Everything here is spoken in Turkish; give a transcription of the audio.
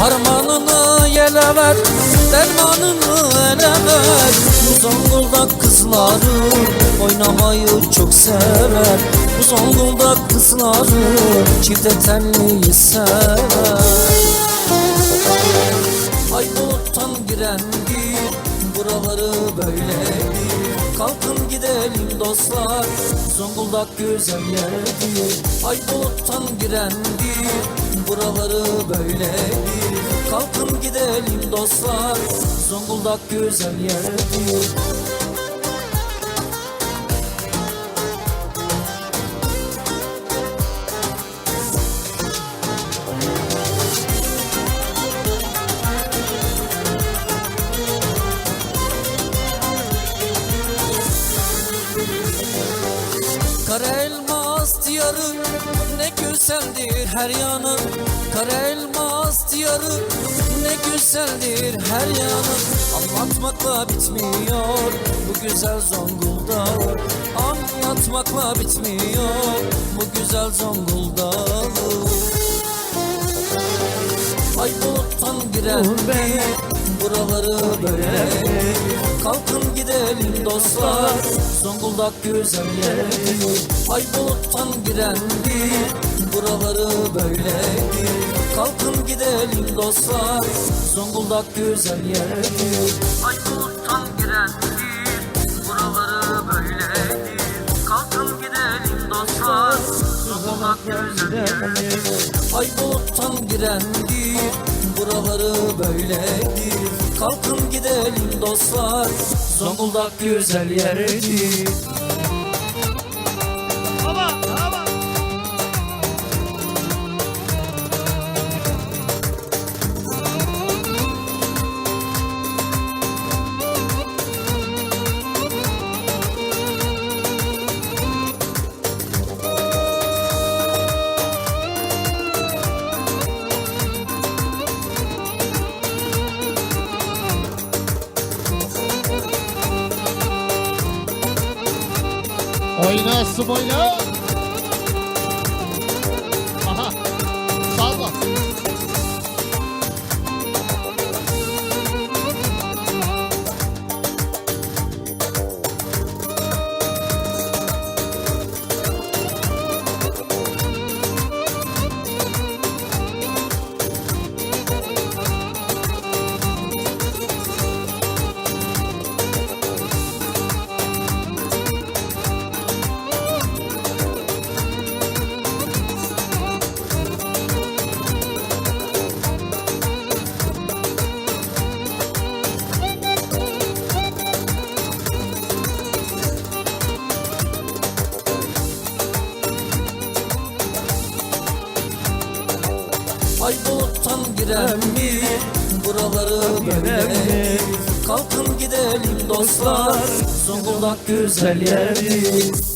Harmanını yele ver Dermanını ele ver. Bu Zonguldak kızları Oynamayı çok sever. Bu Zonguldak kızları Çifte telliyi sever. Ay buluttan girendir Buraları böyledir Kalkın gidelim dostlar Zonguldak güzel yerdir Ay buluttan girendir Buraları böyledir Kalkın gidelim dostlar Zonguldak güzel yerdir. Kara elmas diyarı ne güzeldir her yanı. Kara elmas diyarı. Ne güzeldir her yanı. Anlatmakla bitmiyor bu güzel Zonguldak Anlatmakla bitmiyor bu güzel Zonguldak buluttan girendir Buraları böyle. Kalkın gidelim dostlar. Zonguldak güzel yerdir Ay buluttan girendir Buraları böyledir Kalkın gidelim dostlar. Zonguldak güzel yerdir Ay buluttan girendir Buraları böyledir Kalkın gidelim dostlar. Zonguldak güzel yerdir Ay buluttan girendir Buraları böyledir Kalkın gidelim dostlar. Zonguldak güzel yerdir Oi, nosso boião! Ay buluttan giren mi? Buraları böyle. Kalkın gidelim dostlar. Zonguldak güzel yerdir